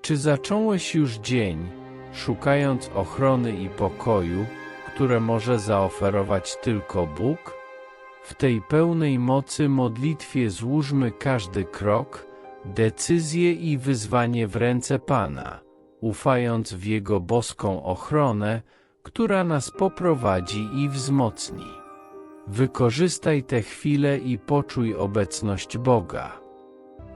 Czy zacząłeś już dzień, szukając ochrony i pokoju, które może zaoferować tylko Bóg? W tej pełnej mocy modlitwie złóżmy każdy krok, decyzję i wyzwanie w ręce Pana, ufając w Jego boską ochronę, która nas poprowadzi i wzmocni. Wykorzystaj tę chwilę i poczuj obecność Boga.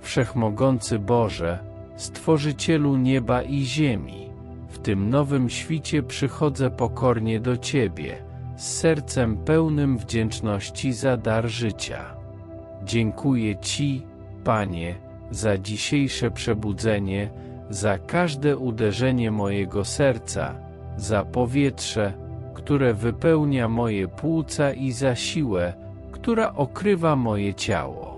Wszechmogący Boże, Stworzycielu nieba i ziemi, w tym nowym świcie przychodzę pokornie do Ciebie, z sercem pełnym wdzięczności za dar życia. Dziękuję Ci, Panie, za dzisiejsze przebudzenie, za każde uderzenie mojego serca, za powietrze, które wypełnia moje płuca i za siłę, która okrywa moje ciało.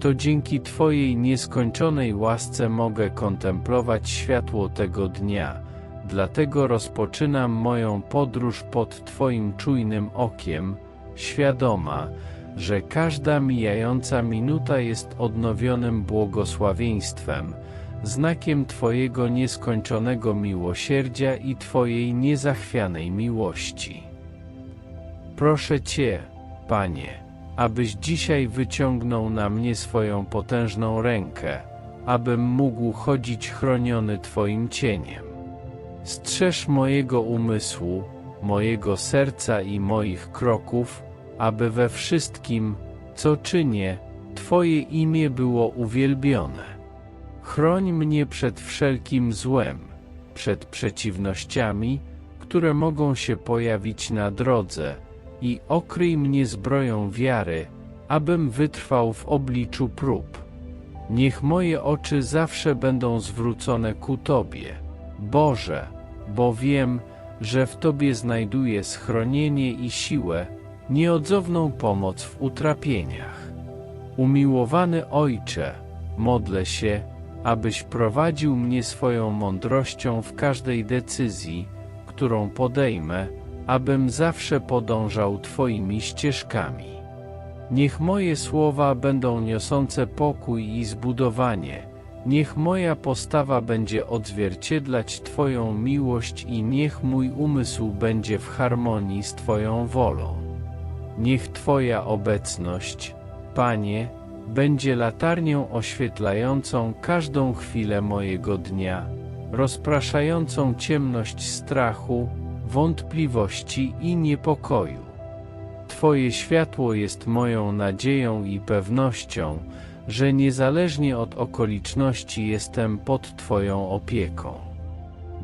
To dzięki Twojej nieskończonej łasce mogę kontemplować światło tego dnia, dlatego rozpoczynam moją podróż pod Twoim czujnym okiem, świadoma, że każda mijająca minuta jest odnowionym błogosławieństwem, znakiem Twojego nieskończonego miłosierdzia i Twojej niezachwianej miłości. Proszę Cię, Panie, abyś dzisiaj wyciągnął na mnie swoją potężną rękę, abym mógł chodzić chroniony Twoim cieniem. Strzeż mojego umysłu, mojego serca i moich kroków, aby we wszystkim, co czynię, Twoje imię było uwielbione. Chroń mnie przed wszelkim złem, przed przeciwnościami, które mogą się pojawić na drodze, i okryj mnie zbroją wiary, abym wytrwał w obliczu prób. Niech moje oczy zawsze będą zwrócone ku Tobie, Boże, bo wiem, że w Tobie znajduję schronienie i siłę, nieodzowną pomoc w utrapieniach. Umiłowany Ojcze, modlę się, abyś prowadził mnie swoją mądrością w każdej decyzji, którą podejmę, abym zawsze podążał Twoimi ścieżkami. Niech moje słowa będą niosące pokój i zbudowanie, niech moja postawa będzie odzwierciedlać Twoją miłość i niech mój umysł będzie w harmonii z Twoją wolą. Niech Twoja obecność, Panie, będzie latarnią oświetlającą każdą chwilę mojego dnia, rozpraszającą ciemność strachu, wątpliwości i niepokoju. Twoje światło jest moją nadzieją i pewnością, że niezależnie od okoliczności jestem pod Twoją opieką.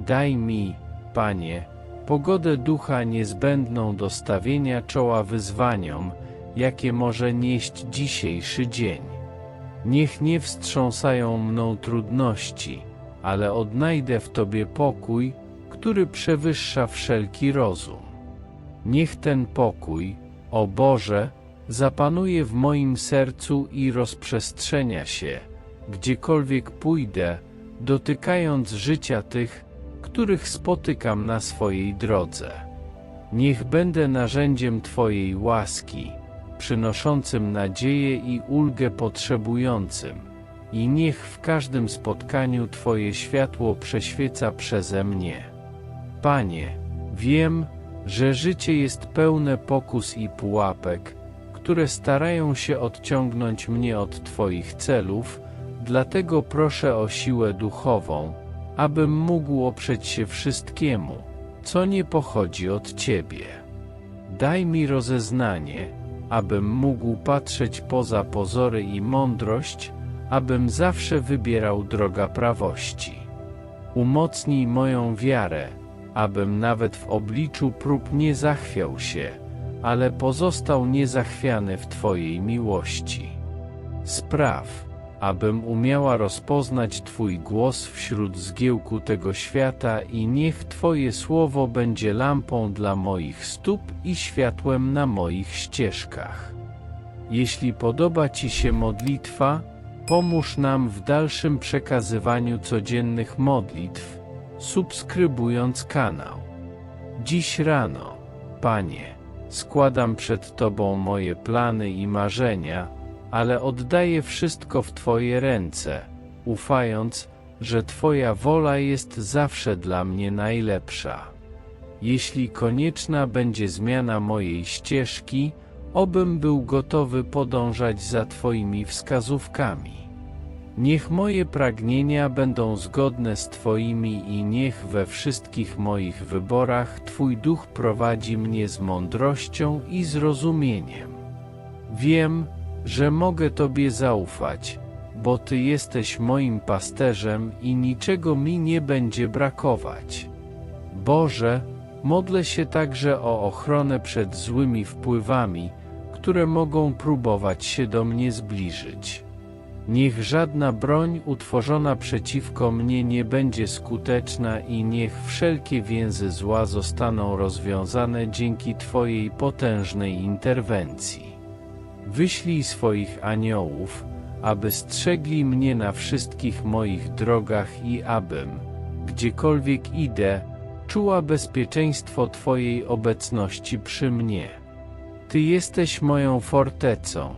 Daj mi, Panie, pogodę ducha niezbędną do stawienia czoła wyzwaniom, jakie może nieść dzisiejszy dzień. Niech nie wstrząsają mną trudności, ale odnajdę w Tobie pokój, który przewyższa wszelki rozum. Niech ten pokój, o Boże, zapanuje w moim sercu i rozprzestrzenia się, gdziekolwiek pójdę, dotykając życia tych, których spotykam na swojej drodze. Niech będę narzędziem Twojej łaski, przynoszącym nadzieję i ulgę potrzebującym, i niech w każdym spotkaniu Twoje światło prześwieca przeze mnie. Panie, wiem, że życie jest pełne pokus i pułapek, które starają się odciągnąć mnie od Twoich celów, dlatego proszę o siłę duchową, abym mógł oprzeć się wszystkiemu, co nie pochodzi od Ciebie. Daj mi rozeznanie, abym mógł patrzeć poza pozory i mądrość, abym zawsze wybierał droga prawości. Umocnij moją wiarę, abym nawet w obliczu prób nie zachwiał się, ale pozostał niezachwiany w Twojej miłości. Spraw, abym umiała rozpoznać Twój głos wśród zgiełku tego świata i niech Twoje słowo będzie lampą dla moich stóp i światłem na moich ścieżkach. Jeśli podoba Ci się modlitwa, pomóż nam w dalszym przekazywaniu codziennych modlitw, subskrybując kanał. Dziś rano, Panie, składam przed Tobą moje plany i marzenia, ale oddaję wszystko w Twoje ręce, ufając, że Twoja wola jest zawsze dla mnie najlepsza. Jeśli konieczna będzie zmiana mojej ścieżki, obym był gotowy podążać za Twoimi wskazówkami. Niech moje pragnienia będą zgodne z Twoimi i niech we wszystkich moich wyborach Twój duch prowadzi mnie z mądrością i zrozumieniem. Wiem, że mogę Tobie zaufać, bo Ty jesteś moim pasterzem i niczego mi nie będzie brakować. Boże, modlę się także o ochronę przed złymi wpływami, które mogą próbować się do mnie zbliżyć. Niech żadna broń utworzona przeciwko mnie nie będzie skuteczna i niech wszelkie więzy zła zostaną rozwiązane dzięki Twojej potężnej interwencji. Wyślij swoich aniołów, aby strzegli mnie na wszystkich moich drogach i abym, gdziekolwiek idę, czuła bezpieczeństwo Twojej obecności przy mnie. Ty jesteś moją fortecą,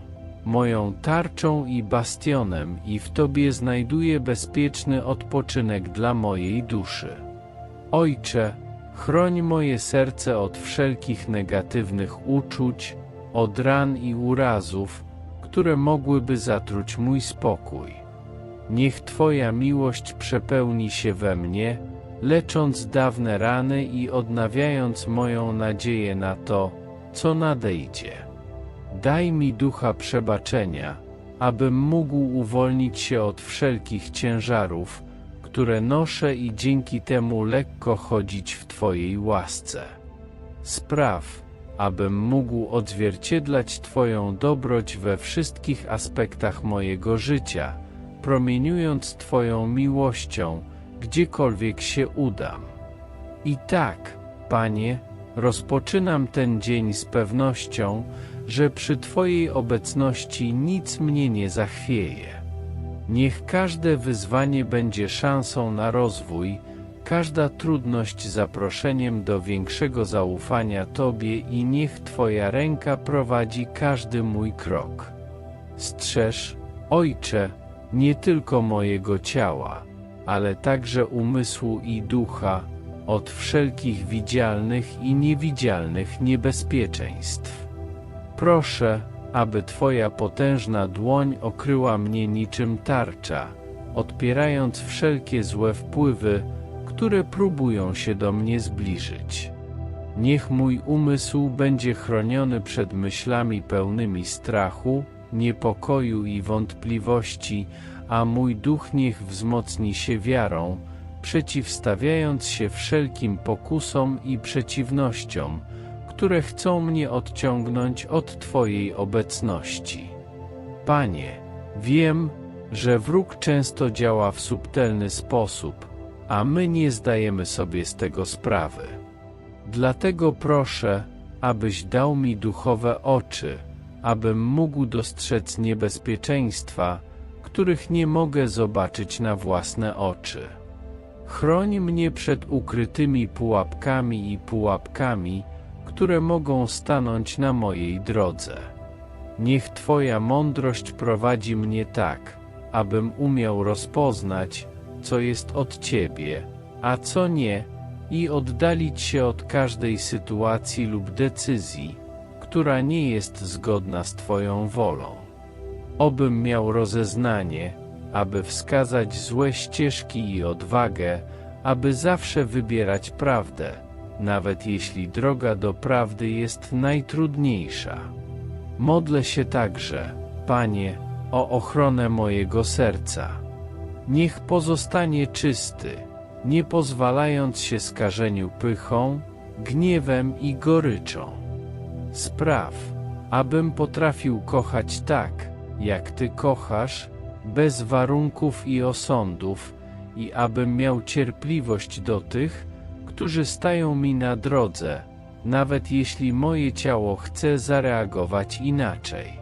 moją tarczą i bastionem i w Tobie znajduję bezpieczny odpoczynek dla mojej duszy. Ojcze, chroń moje serce od wszelkich negatywnych uczuć, od ran i urazów, które mogłyby zatruć mój spokój. Niech Twoja miłość przepełni się we mnie, lecząc dawne rany i odnawiając moją nadzieję na to, co nadejdzie. Daj mi ducha przebaczenia, abym mógł uwolnić się od wszelkich ciężarów, które noszę i dzięki temu lekko chodzić w Twojej łasce. Spraw, abym mógł odzwierciedlać Twoją dobroć we wszystkich aspektach mojego życia, promieniując Twoją miłością, gdziekolwiek się udam. I tak, Panie, rozpoczynam ten dzień z pewnością, że przy Twojej obecności nic mnie nie zachwieje. Niech każde wyzwanie będzie szansą na rozwój, każda trudność zaproszeniem do większego zaufania Tobie i niech Twoja ręka prowadzi każdy mój krok. Strzeż, Ojcze, nie tylko mojego ciała, ale także umysłu i ducha, od wszelkich widzialnych i niewidzialnych niebezpieczeństw. Proszę, aby Twoja potężna dłoń okryła mnie niczym tarcza, odpierając wszelkie złe wpływy, które próbują się do mnie zbliżyć. Niech mój umysł będzie chroniony przed myślami pełnymi strachu, niepokoju i wątpliwości, a mój duch niech wzmocni się wiarą, przeciwstawiając się wszelkim pokusom i przeciwnościom, które chcą mnie odciągnąć od Twojej obecności. Panie, wiem, że wróg często działa w subtelny sposób, a my nie zdajemy sobie z tego sprawy. Dlatego proszę, abyś dał mi duchowe oczy, abym mógł dostrzec niebezpieczeństwa, których nie mogę zobaczyć na własne oczy. Chroń mnie przed ukrytymi pułapkami i pułapkami, które mogą stanąć na mojej drodze. Niech Twoja mądrość prowadzi mnie tak, abym umiał rozpoznać, co jest od Ciebie, a co nie, i oddalić się od każdej sytuacji lub decyzji, która nie jest zgodna z Twoją wolą. Obym miał rozeznanie, aby wskazać złe ścieżki i odwagę, aby zawsze wybierać prawdę, nawet jeśli droga do prawdy jest najtrudniejsza. Modlę się także, Panie, o ochronę mojego serca. Niech pozostanie czysty, nie pozwalając się skażeniu pychą, gniewem i goryczą. Spraw, abym potrafił kochać tak, jak Ty kochasz, bez warunków i osądów, i abym miał cierpliwość do tych, którzy stają mi na drodze, nawet jeśli moje ciało chce zareagować inaczej.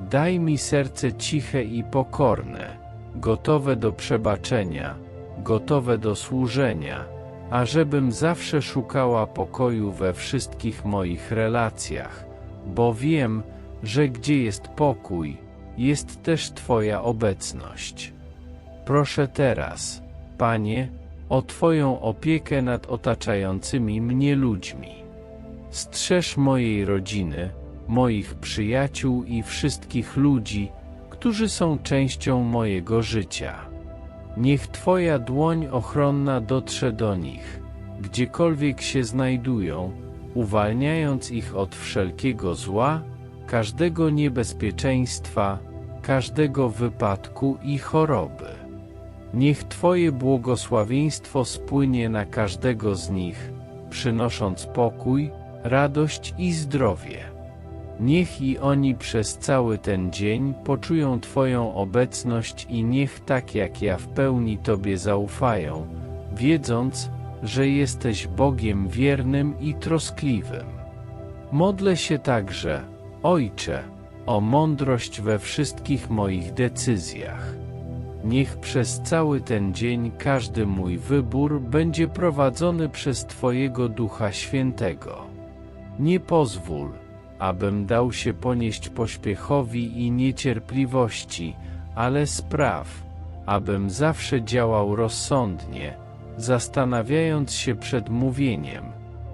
Daj mi serce ciche i pokorne, gotowe do przebaczenia, gotowe do służenia, ażebym zawsze szukała pokoju we wszystkich moich relacjach, bo wiem, że gdzie jest pokój, jest też Twoja obecność. Proszę teraz, Panie, o Twoją opiekę nad otaczającymi mnie ludźmi. Strzeż mojej rodziny, moich przyjaciół i wszystkich ludzi, którzy są częścią mojego życia. Niech Twoja dłoń ochronna dotrze do nich, gdziekolwiek się znajdują, uwalniając ich od wszelkiego zła, każdego niebezpieczeństwa, każdego wypadku i choroby. Niech Twoje błogosławieństwo spłynie na każdego z nich, przynosząc pokój, radość i zdrowie. Niech i oni przez cały ten dzień poczują Twoją obecność i niech tak jak ja w pełni Tobie zaufają, wiedząc, że jesteś Bogiem wiernym i troskliwym. Modlę się także, Ojcze, o mądrość we wszystkich moich decyzjach. Niech przez cały ten dzień każdy mój wybór będzie prowadzony przez Twojego Ducha Świętego. Nie pozwól, abym dał się ponieść pośpiechowi i niecierpliwości, ale spraw, abym zawsze działał rozsądnie, zastanawiając się przed mówieniem,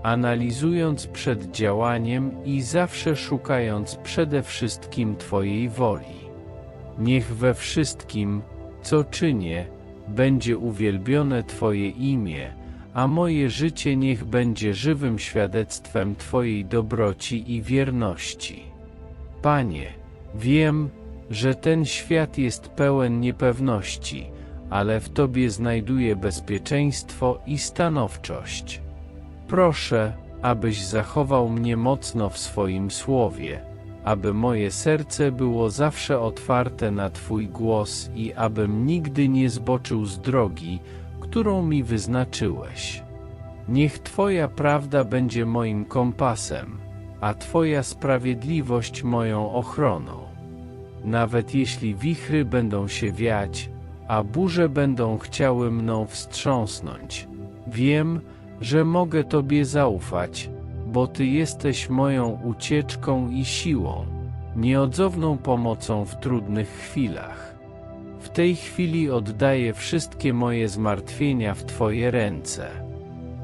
analizując przed działaniem i zawsze szukając przede wszystkim Twojej woli. Niech we wszystkim, co czynię, będzie uwielbione Twoje imię, a moje życie niech będzie żywym świadectwem Twojej dobroci i wierności. Panie, wiem, że ten świat jest pełen niepewności, ale w Tobie znajduję bezpieczeństwo i stanowczość. Proszę, abyś zachował mnie mocno w swoim słowie, aby moje serce było zawsze otwarte na Twój głos i abym nigdy nie zboczył z drogi, którą mi wyznaczyłeś. Niech Twoja prawda będzie moim kompasem, a Twoja sprawiedliwość moją ochroną. Nawet jeśli wichry będą się wiać, a burze będą chciały mną wstrząsnąć, wiem, że mogę Tobie zaufać, bo Ty jesteś moją ucieczką i siłą, nieodzowną pomocą w trudnych chwilach. W tej chwili oddaję wszystkie moje zmartwienia w Twoje ręce.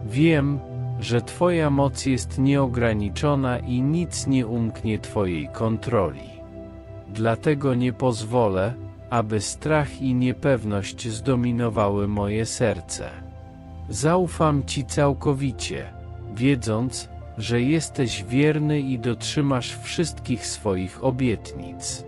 Wiem, że Twoja moc jest nieograniczona i nic nie umknie Twojej kontroli. Dlatego nie pozwolę, aby strach i niepewność zdominowały moje serce. Zaufam Ci całkowicie, wiedząc, że jesteś wierny i dotrzymasz wszystkich swoich obietnic.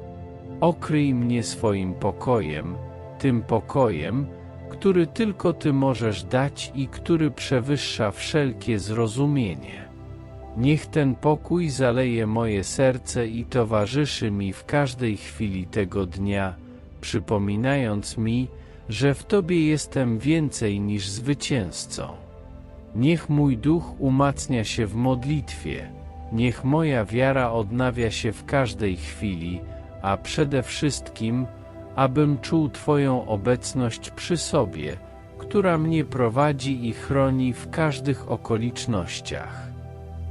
Okryj mnie swoim pokojem, tym pokojem, który tylko Ty możesz dać i który przewyższa wszelkie zrozumienie. Niech ten pokój zaleje moje serce i towarzyszy mi w każdej chwili tego dnia, przypominając mi, że w Tobie jestem więcej niż zwycięzcą. Niech mój duch umacnia się w modlitwie, niech moja wiara odnawia się w każdej chwili, a przede wszystkim, abym czuł Twoją obecność przy sobie, która mnie prowadzi i chroni w każdych okolicznościach.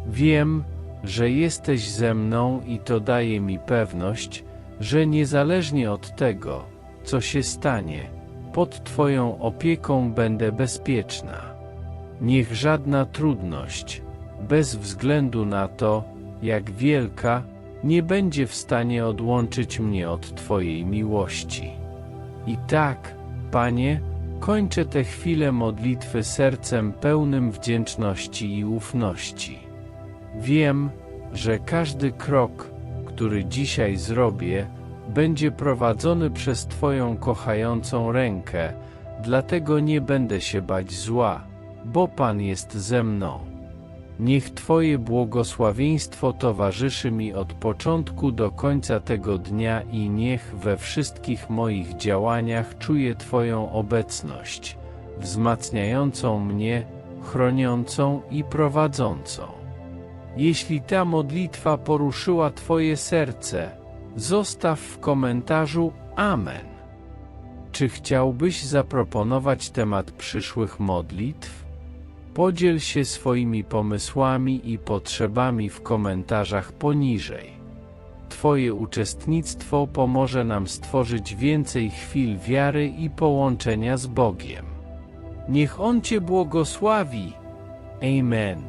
Wiem, że jesteś ze mną i to daje mi pewność, że niezależnie od tego, co się stanie, pod Twoją opieką będę bezpieczna. Niech żadna trudność, bez względu na to, jak wielka, nie będzie w stanie odłączyć mnie od Twojej miłości. I tak, Panie, kończę tę chwilę modlitwy sercem pełnym wdzięczności i ufności. Wiem, że każdy krok, który dzisiaj zrobię, będzie prowadzony przez Twoją kochającą rękę, dlatego nie będę się bać zła, bo Pan jest ze mną. Niech Twoje błogosławieństwo towarzyszy mi od początku do końca tego dnia i niech we wszystkich moich działaniach czuję Twoją obecność, wzmacniającą mnie, chroniącą i prowadzącą. Jeśli ta modlitwa poruszyła Twoje serce, zostaw w komentarzu Amen. Czy chciałbyś zaproponować temat przyszłych modlitw? Podziel się swoimi pomysłami i potrzebami w komentarzach poniżej. Twoje uczestnictwo pomoże nam stworzyć więcej chwil wiary i połączenia z Bogiem. Niech On Cię błogosławi. Amen.